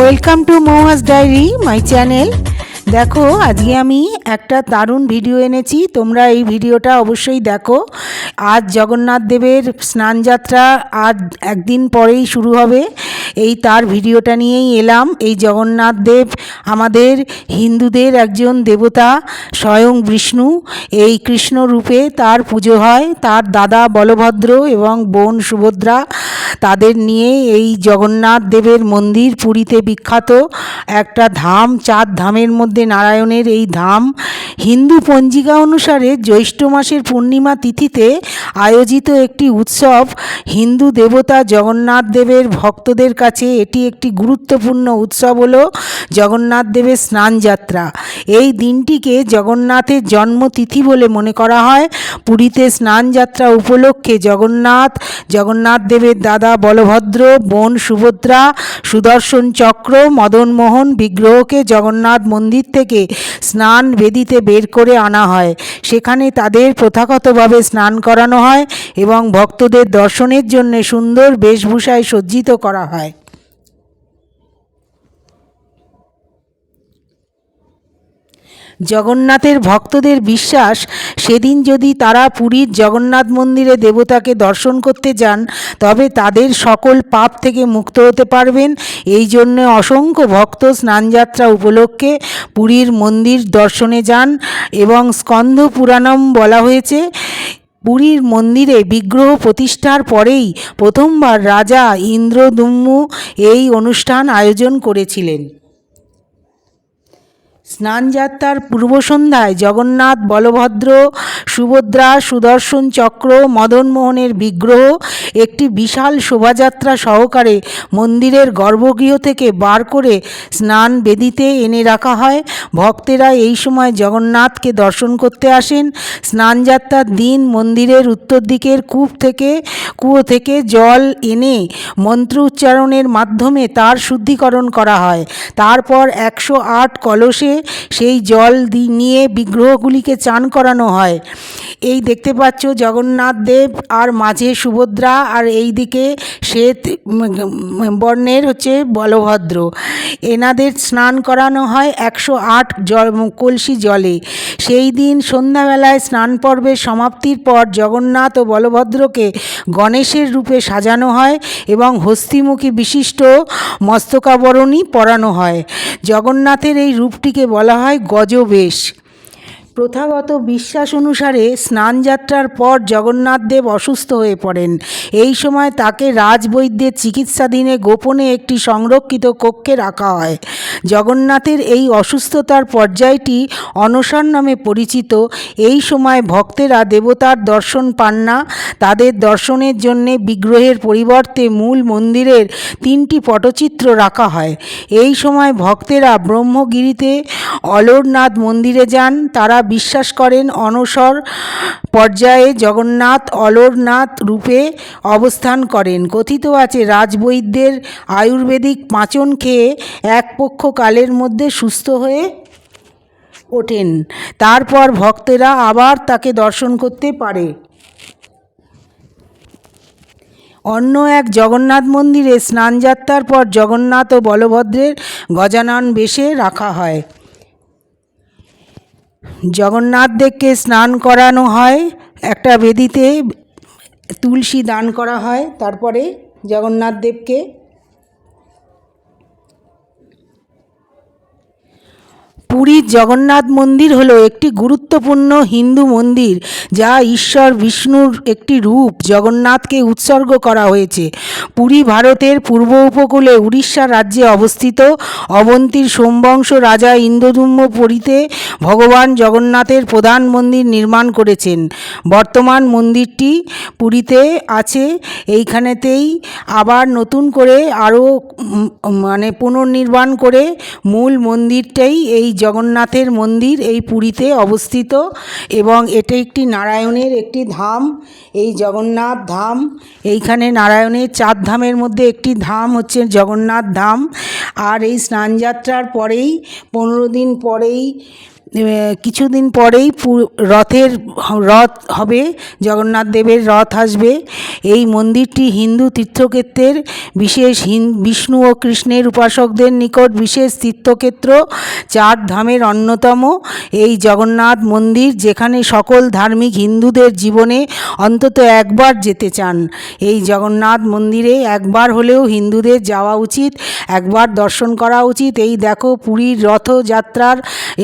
Welcome to Mouhas diary my channel দেখো, আজকে আমি একটা দারুণ ভিডিও এনেছি। তোমরা এই ভিডিওটা অবশ্যই দেখো। আজ জগন্নাথ দেবের স্নানযাত্রা আজ একদিন পরেই শুরু হবে। এই তার ভিডিওটা নিয়েই এলাম। এই জগন্নাথ দেব আমাদের হিন্দুদের একজন দেবতা, স্বয়ং বিষ্ণু। এই কৃষ্ণ রূপে তার পুজো হয়। তার দাদা বলভদ্র এবং বোন সুভদ্রা তাদের নিয়ে এই জগন্নাথ দেবের মন্দির পুরীতে বিখ্যাত একটা ধাম, চার ধামের মধ্যে নারায়ণের এই ধাম। হিন্দু পঞ্জিকা অনুসারে জ্যৈষ্ঠ মাসের পূর্ণিমা তিথিতে আয়োজিত একটি উৎসব হিন্দু দেবতা জগন্নাথ দেবের ভক্তদের কাছে এটি একটি গুরুত্বপূর্ণ উৎসব হলো জগন্নাথ দেবের স্নানযাত্রা। এই দিনটিকে জগন্নাথের জন্মতিথি বলে মনে করা হয়। পুরীতে স্নানযাত্রা উপলক্ষে জগন্নাথ জগন্নাথ দেবের দাদা বলভদ্র, বোন সুভদ্রা, সুদর্শন চক্র, মদনমোহন বিগ্রহকে জগন্নাথ মন্দির থেকে স্নান বেদিতে বের করে আনা হয়। সেখানে তাদের প্রথাগতভাবে স্নান করানো হয় এবং ভক্তদের দর্শনের জন্য সুন্দর বেশভূষায় সজ্জিত করা হয়। জগন্নাথের ভক্তদের বিশ্বাস, সেদিন যদি তারা পুরীর জগন্নাথ মন্দিরে দেবতাকে দর্শন করতে যান, তবে তাদের সকল পাপ থেকে মুক্ত হতে পারবেন। এই জন্য অসংখ্য ভক্ত স্নানযাত্রা উপলক্ষে পুরীর মন্দির দর্শনে যান এবং স্কন্ধ পুরাণম বলা হয়েছে, পুরীর মন্দিরে বিগ্রহ প্রতিষ্ঠার পরেই প্রথমবার রাজা ইন্দ্রদুম্মু এই অনুষ্ঠান আয়োজন করেছিলেন। স্নানযাত্রার পূর্ব সন্ধ্যায় জগন্নাথ, বলভদ্র, সুভদ্রা, সুদর্শন চক্র, মদনমোহনের বিগ্রহ, একটি বিশাল শোভাযাত্রা সহকারে মন্দিরের গর্ভগৃহ থেকে বার করে স্নান বেদিতে এনে রাখা হয়। ভক্তেরা এই সময় জগন্নাথকে দর্শন করতে আসেন। স্নানযাত্রার দিন মন্দিরের উত্তর দিকের কূপ থেকে কুয়ো থেকে জল এনে মন্ত্র উচ্চারণের মাধ্যমে তার শুদ্ধিকরণ করা হয়। তারপর একশো আট কলসে সেই জল দি- নিয়ে বিগ্রহগুলিকে চান করানো হয়। এই দেখতে পাচ্ছ জগন্নাথ দেব আর মাঝে সুভদ্রা আর এই দিকে শ্বেত বর্ণের হচ্ছে বলভদ্র। এনাদের স্নান করানো হয় একশো আট জল, কলসি জলে। সেই দিন সন্ধ্যাবেলায় স্নান পর্বের সমাপ্তির পর জগন্নাথ ও বলভদ্রকে গণেশের রূপে সাজানো হয় এবং হস্তিমুখী বিশিষ্ট মস্তকাবরণী পরানো হয়। জগন্নাথের এই রূপটিকে বলা হয় গজবেশ। প্রথাগত বিশ্বাস অনুসারে স্নানযাত্রার পর জগন্নাথ দেব অসুস্থ হয়ে পড়েন। এই সময় তাকে রাজবৈদ্যের চিকিৎসাধীনে গোপনে একটি সংরক্ষিত কক্ষে রাখা হয়। জগন্নাথের এই অসুস্থতার পর্যায়টি অনশন নামে পরিচিত। এই সময় ভক্তেরা দেবতার দর্শন পান না। তাদের দর্শনের জন্যে বিগ্রহের পরিবর্তে মূল মন্দিরের তিনটি পটচিত্র রাখা হয়। এই সময় ভক্তেরা ব্রহ্মগিরিতে অলরনাথ মন্দিরে যান। তারা বিশ্বাস করেন অনসর পর্যায়ে জগন্নাথ অলরনাথ রূপে অবস্থান করেন। কথিত আছে, রাজবৈদ্যের আয়ুর্বেদিক পাচন খেয়ে এক পক্ষ কালের মধ্যে সুস্থ হয়ে ওঠেন। তারপর ভক্তেরা আবার তাকে দর্শন করতে পারে। অন্য এক জগন্নাথ মন্দিরে স্নানযাত্রার পর জগন্নাথ ও বলভদ্রের গজানন বেশে রাখা হয়। জগন্নাথ দেবকে স্নান করানো হয়, একটা বেদিতে তুলসী দান করা হয়, তারপরে জগন্নাথ দেবকে পুরীর জগন্নাথ মন্দির হলো একটি গুরুত্বপূর্ণ হিন্দু মন্দির। যা ঈশ্বর বিষ্ণুর একটি রূপ জগন্নাথকে উৎসর্গ করা হয়েছে। পুরী ভারতের পূর্ব উপকূলে উড়িষ্যা রাজ্যে অবস্থিত অবন্তীর সোমবংশ রাজা ইন্দ্রদুম্ন পুরীতে ভগবান জগন্নাথের প্রধান মন্দির নির্মাণ করেছেন। বর্তমান মন্দিরটি পুরীতে আছে। এইখানেতেই আবার নতুন করে আরও মানে পুনর্নির্মাণ করে মূল মন্দিরটাই এই জগন্নাথের মন্দির এই পুরীতে অবস্থিত এবং এটা একটি নারায়ণের একটি ধাম, এই জগন্নাথ ধাম। এইখানে নারায়ণের চার ধামের মধ্যে একটি ধাম হচ্ছে জগন্নাথ ধাম। আর এই স্নানযাত্রার পরেই, পনেরো দিন পরেই কিছুদিন পরেই রথের রথ হবে, জগন্নাথ দেবের রথ আসবে। এই মন্দিরটি হিন্দু তীর্থক্ষেত্রের বিশেষ বিষ্ণু ও কৃষ্ণের উপাসকদের নিকট বিশেষ তীর্থক্ষেত্র চার ধামের অন্যতম। এই জগন্নাথ মন্দির যেখানে সকল ধার্মিক হিন্দুদের জীবনে অন্তত একবার যেতে চান, এই জগন্নাথ মন্দিরে একবার হলেও হিন্দুদের যাওয়া উচিত, একবার দর্শন করা উচিত। এই দেখো পুরীর রথযাত্রার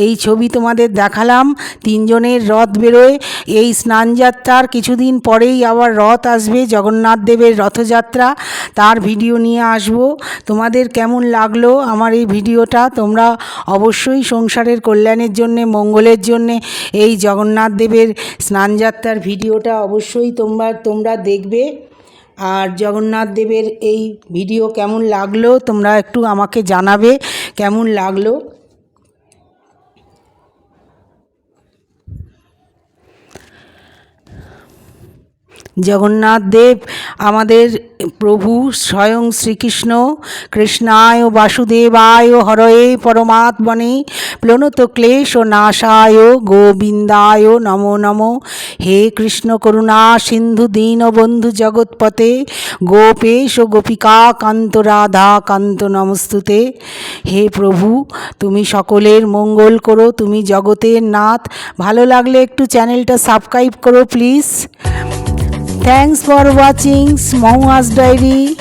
এই ছবি তোমাদের দেখালাম। তিনজনের রথ বেরোয়। এই স্নানযাত্রার কিছুদিন পরেই আবার রথ আসবে জগন্নাথ দেবের রথযাত্রা। তার ভিডিও নিয়ে আসব। তোমাদের কেমন লাগল আমার এই ভিডিওটা? তোমরা অবশ্যই সংসারের কল্যাণের জন্যে, মঙ্গলের জন্যে এই জগন্নাথ দেবের স্নানযাত্রার ভিডিওটা অবশ্যই তোমরা তোমরা দেখবে। আর জগন্নাথ দেবের এই ভিডিও কেমন লাগল তোমরা একটু আমাকে জানাবে। কেমন লাগল? জগন্নাথ দেব, আমাদের প্রভু স্বয়ং শ্রীকৃষ্ণ, কৃষ্ণায় বাসুদেবায় হরয়ে পরমাত্মনে প্লনত ক্লেশ ও নাশায় গোবিন্দায় নমো নমো। হে কৃষ্ণ করুণা, সিন্ধু দীনবন্ধু জগৎপতে গোপেশ গোপিকা কান্ত রাধা কান্ত নমস্তুতে। হে প্রভু, তুমি সকলের মঙ্গল করো, তুমি জগতের নাথ। ভালো লাগলে একটু চ্যানেলটা সাবস্ক্রাইব করো, please. Thanks for watching Smaua's Diary.